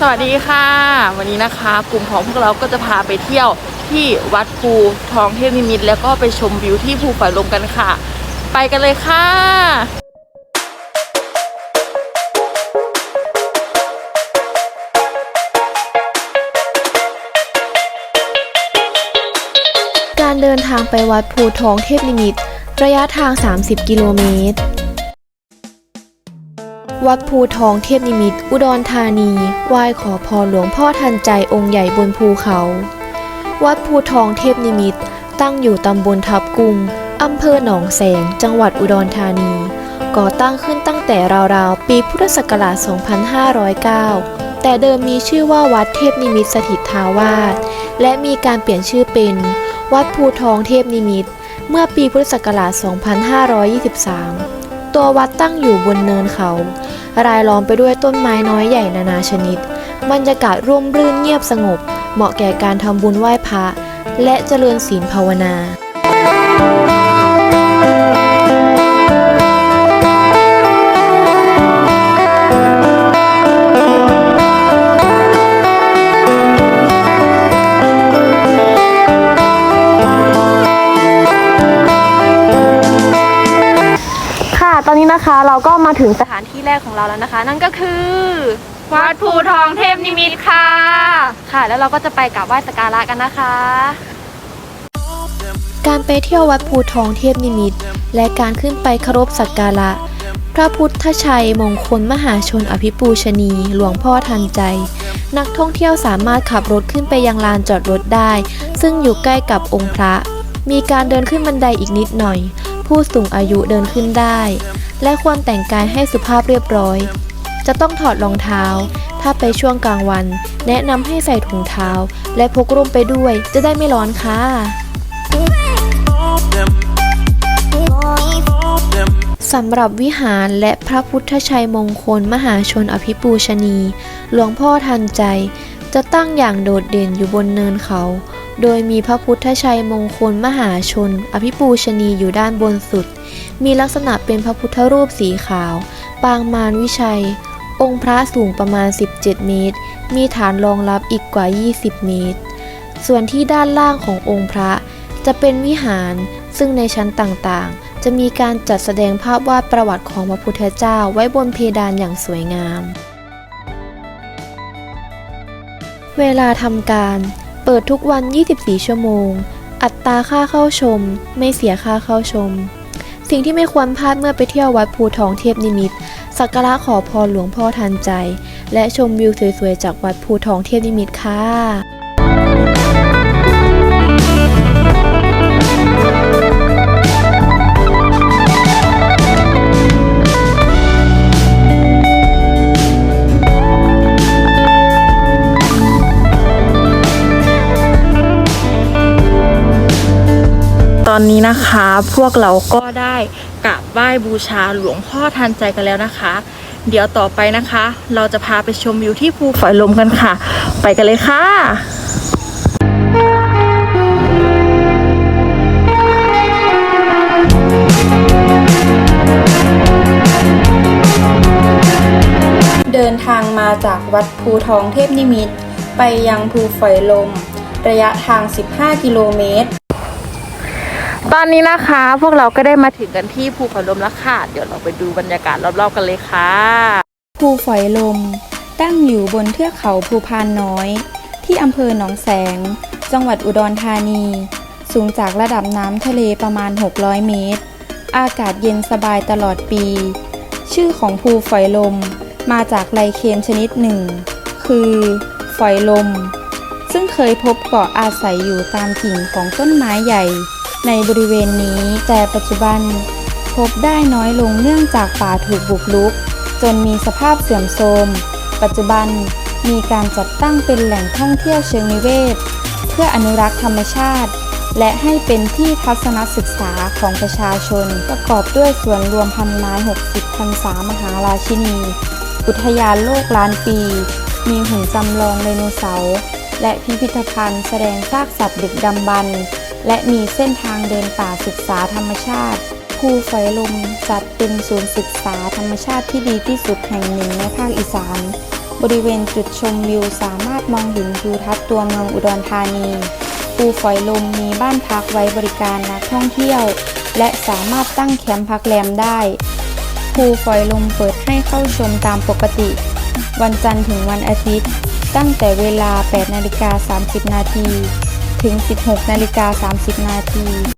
สวัสดีค่ะ วันนี้นะคะ กลุ่มของพวกเราก็จะพาไปเที่ยวที่วัดภูทองเทพนิมิตรแล้วก็ไปชมวิวที่ภูฝอยลมกันค่ะ ไปกันเลยค่ะการเดินทางไปวัดภูทองเทพนิมิตรระยะทาง 30 กิโลเมตร วัดภูทองเทพนิมิตอุดรธานีไหว้ขอพรหลวงพ่อทันใจองค์ใหญ่บนภูเขา วัดภูทองเทพนิมิตตั้งอยู่ตำบลทับกุงอำเภอหนองแสง จังหวัดอุดรธานี ก่อตั้งขึ้นตั้งแต่ราวๆ ปีพุทธศักราช 2509 แต่เดิมมีชื่อว่าวัดเทพนิมิตสถิตทาวาสและมีการเปลี่ยนชื่อเป็น วัดภูทองเทพนิมิตเมื่อปีพุทธศักราช 2523 ตัววัดตั้งอยู่บนเนินเขา รายล้อมไปด้วยต้นไม้น้อยใหญ่นานาชนิด บรรยากาศร่มรื่นเงียบสงบ เหมาะแก่การทำบุญไหว้พระและเจริญศีลภาวนา อนนี้นะคะเราก็มาถึงสถานที่แรกของเราแล้วนะคะ นั่นก็คือ วัดภูทองเทพนิมิตรค่ะ ค่ะ แล้วเราก็จะไปกราบไหว้สักการะกันนะคะ การไปเที่ยววัดภูทองเทพนิมิตร และการขึ้นไปเคารพสักการะ พระพุทธชัยมงคลมหาชนอภิปูชนี หลวงพ่อทันใจ นักท่องเที่ยวสามารถขับรถขึ้นไปยังลานจอดรถได้ ซึ่งอยู่ใกล้กับองค์พระ มีการเดินขึ้นบันไดอีกนิดหน่อย ผู้สูงอายุเดินขึ้นได้ และควรแต่งกายให้สุภาพเรียบร้อย จะต้องถอดรองเท้า ถ้าไปช่วงกลางวัน แนะนำให้ใส่ถุงเท้า และพกร่มไปด้วยจะได้ไม่ร้อนค่ะ สำหรับวิหารและพระพุทธชัยมงคลมหาชนอภิปูชนี หลวงพ่อทันใจ จะตั้งอย่างโดดเด่นอยู่บนเนินเขาโดยมีพระพุทธชัยมงคลมหาชน อภิปูชนีอยู่ด้านบนสุด มีลักษณะเป็นพระพุทธรูปสีขาว ปางมารวิชัย องค์พระสูงประมาณ 17 เมตร มีฐานรองรับอีกกว่า 20 เมตร ส่วนที่ด้านล่างขององค์พระจะเป็นวิหาร ซึ่งในชั้นต่างๆ จะมีการจัดแสดงภาพวาดประวัติของพระพุทธเจ้าไว้บนเพดานอย่างสวยงาม เวลาทำการ เปิดทุกวัน 24 ชั่วโมง อัตราค่าเข้าชม ไม่เสียค่าเข้าชม สิ่งที่ไม่ควรพลาดเมื่อไปเที่ยววัดภูทองเทพนิมิตสักการะขอพรหลวงพ่อทันใจ และชมวิวสวยๆจากวัดภูทองเทพนิมิตค่ะ นนี้นะคะ พวกเราก็ได้กราบไหว้บูชาหลวงพ่อทันใจกันแล้วนะคะ เดี๋ยวต่อไปนะคะ เราจะพาไปชมวิวที่ภูฝอยลมกันค่ะ ไปกันเลยค่ะเดินทางมาจากวัดภูทองเทพนิมิตร ไปยังภูฝอยลม ระยะทาง 15 กิโลเมตร ตอนนี้นะคะ พวกเราก็ได้มาถึงกันที่ภูฝอยลมแล้วค่ะ เดี๋ยวเราไปดูบรรยากาศรอบๆกันเลยค่ะ ภูฝอยลม ตั้งอยู่บนเทือกเขาภูพานน้อย ที่อำเภอหนองแสง จังหวัดอุดรธานี สูงจากระดับน้ำทะเลประมาณ 600 เมตร อากาศเย็นสบายตลอดปี ชื่อของภูฝอยลมมาจากไลเคนชนิดหนึ่ง คือฝอยลม ซึ่งเคยพบเกาะอาศัยอยู่ตามกิ่งของต้นไม้ใหญ่ ในบริเวณนี้ แต่ปัจจุบันพบได้น้อยลงเนื่องจากป่าถูกบุกรุก จนมีสภาพเสื่อมโทรม ปัจจุบันมีการจัดตั้งเป็นแหล่งท่องเที่ยวเชิงนิเวศ เพื่ออนุรักษ์ธรรมชาติ และให้เป็นที่ทัศนศึกษาของประชาชน ประกอบด้วยสวนรวมพันไม้ 60พรรษามหาราชินี อุทยานโลกล้านปี มีหุ่นจำลองไดโนเสาร์และพิพิธภัณฑ์แสดงซากสัตว์ดึกดำบรรพ์ และมีเส้นทางเดินป่าศึกษาธรรมชาติ ภูฝอยลมจัดเป็นศูนย์ศึกษาธรรมชาติที่ดีที่สุดแห่งหนึ่งในภาคอีสาน บริเวณจุดชมวิวสามารถมองเห็นทิวทัศน์ตัวเมืองอุดรธานี ภูฝอยลมมีบ้านพักไว้บริการนักท่องเที่ยว และสามารถตั้งแคมป์พักแรมได้ ภูฝอยลมเปิดให้เข้าชมตามปกติ วันจันทร์ถึงวันอาทิตย์ ตั้งแต่เวลา 8 นาฬิกา 30 นาที ถึง 16 นาฬิกา 30 นาที